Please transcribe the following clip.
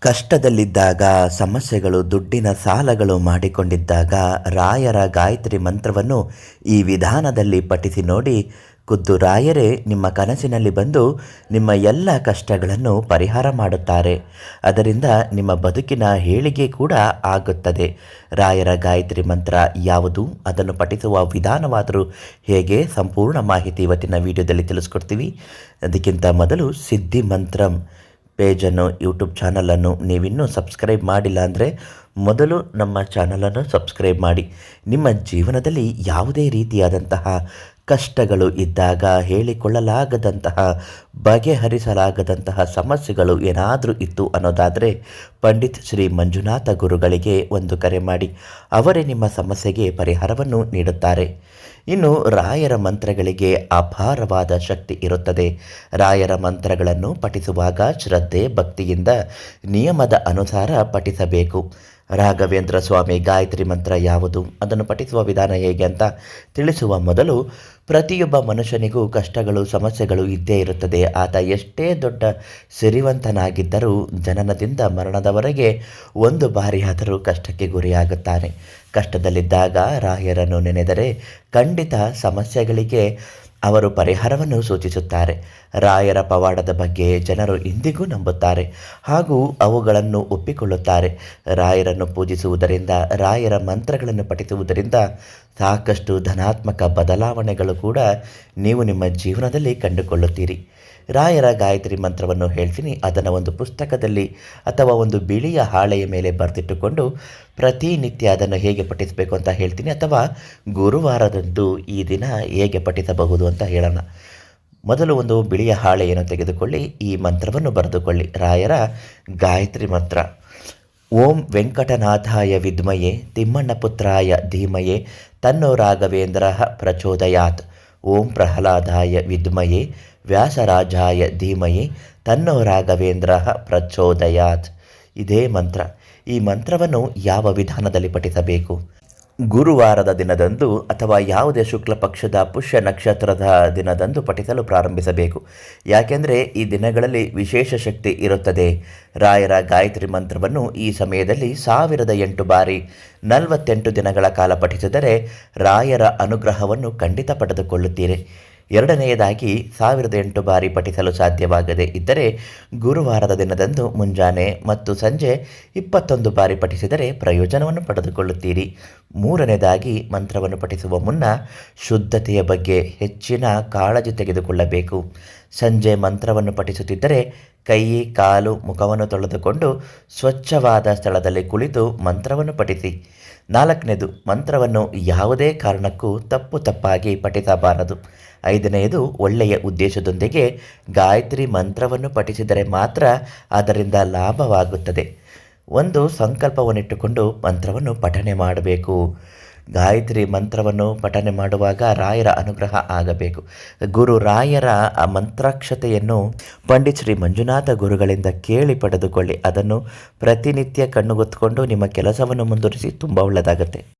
ಕಷ್ಟದಲ್ಲಿದ್ದಾಗ, ಸಮಸ್ಯೆಗಳು, ದುಡ್ಡಿನ ಸಾಲಗಳು ಮಾಡಿಕೊಂಡಿದ್ದಾಗ ರಾಯರ ಗಾಯತ್ರಿ ಮಂತ್ರವನ್ನು ಈ ವಿಧಾನದಲ್ಲಿ ಪಠಿಸಿ ನೋಡಿ, ಖುದ್ದು ರಾಯರೇ, ನಿಮ್ಮ ಕನಸಿನಲ್ಲಿ ಬಂದು ನಿಮ್ಮ ಎಲ್ಲ ಕಷ್ಟಗಳನ್ನು ಪರಿಹಾರ ಮಾಡುತ್ತಾರೆ. ಅದರಿಂದ ನಿಮ್ಮ ಬದುಕಿನ ಹೇಳಿಗೆ ಕೂಡ ಆಗುತ್ತದೆ. ರಾಯರ ಗಾಯತ್ರಿ ಮಂತ್ರ ಯಾವುದು, ಅದನ್ನು ಪಠಿಸುವ ವಿಧಾನವಾದರೂ ಹೇಗೆ, ಸಂಪೂರ್ಣ ಮಾಹಿತಿ ಇವತ್ತಿನ ವಿಡಿಯೋದಲ್ಲಿ ತಿಳಿಸ್ಕೊಡ್ತೀವಿ. ಅದಕ್ಕಿಂತ ಮೊದಲು ಸಿದ್ಧಿ ಮಂತ್ರಂ. ಪೇಜನ್ನು, ಯೂಟ್ಯೂಬ್ ಚಾನಲನ್ನು ನೀವಿನ್ನೂ ಸಬ್ಸ್ಕ್ರೈಬ್ ಮಾಡಿಲ್ಲ ಅಂದರೆ ಮೊದಲು ನಮ್ಮ ಚಾನಲನ್ನು ಸಬ್ಸ್ಕ್ರೈಬ್ ಮಾಡಿ. ನಿಮ್ಮ ಜೀವನದಲ್ಲಿ ಯಾವುದೇ ರೀತಿಯಾದಂತಹ ಕಷ್ಟಗಳು ಇದ್ದಾಗ ಹೇಳಿಕೊಳ್ಳಲಾಗದಂತಹ, ಬಗೆಹರಿಸಲಾಗದಂತಹ ಸಮಸ್ಯೆಗಳು ಏನಾದರೂ ಇತ್ತು ಅನ್ನೋದಾದರೆ ಪಂಡಿತ್ ಶ್ರೀ ಮಂಜುನಾಥ ಗುರುಗಳಿಗೆ ಒಂದು ಕರೆ ಮಾಡಿ. ಅವರೇ ನಿಮ್ಮ ಸಮಸ್ಯೆಗೆ ಪರಿಹಾರವನ್ನು ನೀಡುತ್ತಾರೆ. ಇನ್ನು ರಾಯರ ಮಂತ್ರಗಳಿಗೆ ಅಪಾರವಾದ ಶಕ್ತಿ ಇರುತ್ತದೆ. ರಾಯರ ಮಂತ್ರಗಳನ್ನು ಪಠಿಸುವಾಗ ಶ್ರದ್ಧೆ, ಭಕ್ತಿಯಿಂದ ನಿಯಮದ ಅನುಸಾರ ಪಠಿಸಬೇಕು. ರಾಘವೇಂದ್ರ ಸ್ವಾಮಿ ಗಾಯತ್ರಿ ಮಂತ್ರ ಯಾವುದು? ಅದನ್ನು ಪಠಿಸುವ ವಿಧಾನ ಹೇಗೆ ಅಂತ ತಿಳಿಸುವ ಮೊದಲು ಪ್ರತಿಯೊಬ್ಬ ಮನುಷ್ಯನಿಗೂ ಕಷ್ಟಗಳು, ಸಮಸ್ಯೆಗಳು ಇದ್ದೇ ಇರುತ್ತದೆ. ಆತ ಎಷ್ಟೇ ದೊಡ್ಡ ಸಿರಿವಂತನಾಗಿದ್ದರೂ ಜನನದಿಂದ ಮರಣದವರೆಗೆ ಒಂದು ಬಾರಿಯಾದರೂ ಕಷ್ಟಕ್ಕೆ ಗುರಿಯಾಗುತ್ತಾನೆ. ಕಷ್ಟದಲ್ಲಿದ್ದಾಗ ರಾಯರನ್ನು ನೆನೆದರೆ ಖಂಡಿತ ಸಮಸ್ಯೆಗಳಿಗೆ ಅವರು ಪರಿಹಾರವನ್ನು ಸೂಚಿಸುತ್ತಾರೆ. ರಾಯರ ಪವಾಡದ ಬಗ್ಗೆ ಜನರು ಇಂದಿಗೂ ನಂಬುತ್ತಾರೆ ಹಾಗೂ ಅವುಗಳನ್ನು ಒಪ್ಪಿಕೊಳ್ಳುತ್ತಾರೆ. ರಾಯರನ್ನು ಪೂಜಿಸುವುದರಿಂದ, ರಾಯರ ಮಂತ್ರಗಳನ್ನು ಪಠಿಸುವುದರಿಂದ ಸಾಕಷ್ಟು ಧನಾತ್ಮಕ ಬದಲಾವಣೆಗಳು ಕೂಡ ನೀವು ನಿಮ್ಮ ಜೀವನದಲ್ಲಿ ಕಂಡುಕೊಳ್ಳುತ್ತೀರಿ. ರಾಯರ ಗಾಯತ್ರಿ ಮಂತ್ರವನ್ನು ಹೇಳ್ತೀನಿ. ಅದನ್ನು ಒಂದು ಪುಸ್ತಕದಲ್ಲಿ ಅಥವಾ ಒಂದು ಬಿಳಿಯ ಹಾಳೆಯ ಮೇಲೆ ಬರೆದಿಟ್ಟುಕೊಂಡು ಪ್ರತಿನಿತ್ಯ ಅದನ್ನು ಹೇಗೆ ಪಠಿಸಬೇಕು ಅಂತ ಹೇಳ್ತೀನಿ ಅಥವಾ ಗುರುವಾರದಂದು ಈ ದಿನ ಹೇಗೆ ಪಠಿಸಬಹುದು ಅಂತ ಹೇಳೋಣ. ಮೊದಲು ಒಂದು ಬಿಳಿಯ ಹಾಳೆಯನ್ನು ತೆಗೆದುಕೊಳ್ಳಿ. ಈ ಮಂತ್ರವನ್ನು ಬರೆದುಕೊಳ್ಳಿ. ರಾಯರ ಗಾಯತ್ರಿ ಮಂತ್ರ. ಓಂ ವೆಂಕಟನಾಥಾಯ ವಿದ್ಮಯೇ, ತಿಮ್ಮಣ್ಣಪುತ್ರಾಯ ಧೀಮಯೇ, ತನ್ನೋ ರಾಘವೇಂದ್ರ ಪ್ರಚೋದಯಾತ್. ಓಂ ಪ್ರಹ್ಲಾದಾಯ ವಿದ್ಮಯೇ, ವ್ಯಾಸರಾಜಾಯ ಧೀಮಯೇ, ತನ್ನೋ ರಾಘವೇಂದ್ರ ಪ್ರಚೋದಯಾತ್. ಇದೇ ಮಂತ್ರ. ಈ ಮಂತ್ರವನ್ನು ಯಾವ ವಿಧಾನದಲ್ಲಿ ಪಠಿಸಬೇಕು? ಗುರುವಾರದ ದಿನದಂದು ಅಥವಾ ಯಾವುದೇ ಶುಕ್ಲ ಪಕ್ಷದ ಪುಷ್ಯ ನಕ್ಷತ್ರದ ದಿನದಂದು ಪಠಿಸಲು ಪ್ರಾರಂಭಿಸಬೇಕು. ಯಾಕೆಂದರೆ ಈ ದಿನಗಳಲ್ಲಿ ವಿಶೇಷ ಶಕ್ತಿ ಇರುತ್ತದೆ. ರಾಯರ ಗಾಯತ್ರಿ ಮಂತ್ರವನ್ನು ಈ ಸಮಯದಲ್ಲಿ ಸಾವಿರದ ಎಂಟು ಬಾರಿ ನಲವತ್ತೆಂಟು ದಿನಗಳ ಕಾಲ ಪಠಿಸಿದರೆ ರಾಯರ ಅನುಗ್ರಹವನ್ನು ಖಂಡಿತ ಪಡೆದುಕೊಳ್ಳುತ್ತೀರಿ. ಎರಡನೆಯದಾಗಿ ಸಾವಿರದ ಎಂಟು ಬಾರಿ ಪಠಿಸಲು ಸಾಧ್ಯವಾಗದೇ ಇದ್ದರೆ ಗುರುವಾರದ ದಿನದಂದು ಮುಂಜಾನೆ ಮತ್ತು ಸಂಜೆ ಇಪ್ಪತ್ತೊಂದು ಬಾರಿ ಪಠಿಸಿದರೆ ಪ್ರಯೋಜನವನ್ನು ಪಡೆದುಕೊಳ್ಳುತ್ತೀರಿ. ಮೂರನೇದಾಗಿ ಮಂತ್ರವನ್ನು ಪಠಿಸುವ ಮುನ್ನ ಶುದ್ಧತೆಯ ಬಗ್ಗೆ ಹೆಚ್ಚಿನ ಕಾಳಜಿ ತೆಗೆದುಕೊಳ್ಳಬೇಕು. ಸಂಜೆ ಮಂತ್ರವನ್ನು ಪಠಿಸುತ್ತಿದ್ದರೆ ಕೈ, ಕಾಲು, ಮುಖವನ್ನು ತೊಳೆದುಕೊಂಡು ಸ್ವಚ್ಛವಾದ ಸ್ಥಳದಲ್ಲಿ ಕುಳಿತು ಮಂತ್ರವನ್ನು ಪಠಿಸಿ. ನಾಲ್ಕನೇದು, ಮಂತ್ರವನ್ನು ಯಾವುದೇ ಕಾರಣಕ್ಕೂ ತಪ್ಪು ತಪ್ಪಾಗಿ ಪಠಿಸಬಾರದು. ಐದನೆಯದು ಒಳ್ಳೆಯ ಉದ್ದೇಶದೊಂದಿಗೆ ಗಾಯತ್ರಿ ಮಂತ್ರವನ್ನು ಪಠಿಸಿದರೆ ಮಾತ್ರ ಅದರಿಂದ ಲಾಭವಾಗುತ್ತದೆ. ಒಂದು ಸಂಕಲ್ಪವನ್ನಿಟ್ಟುಕೊಂಡು ಮಂತ್ರವನ್ನು ಪಠನೆ ಮಾಡಬೇಕು. ಗಾಯತ್ರಿ ಮಂತ್ರವನ್ನು ಪಠನೆ ಮಾಡುವಾಗ ರಾಯರ ಅನುಗ್ರಹ ಆಗಬೇಕು. ಗುರು ರಾಯರ ಆ ಮಂತ್ರಾಕ್ಷತೆಯನ್ನು ಪಂಡಿತ್ ಶ್ರೀ ಮಂಜುನಾಥ ಗುರುಗಳಿಂದ ಕೇಳಿ ಪಡೆದುಕೊಳ್ಳಿ. ಅದನ್ನು ಪ್ರತಿನಿತ್ಯ ಕಣ್ಣುಗೊತ್ಕೊಂಡು ನಿಮ್ಮ ಕೆಲಸವನ್ನು ಮುಂದುವರಿಸಿ ತುಂಬ ಒಳ್ಳೆಯದಾಗುತ್ತೆ.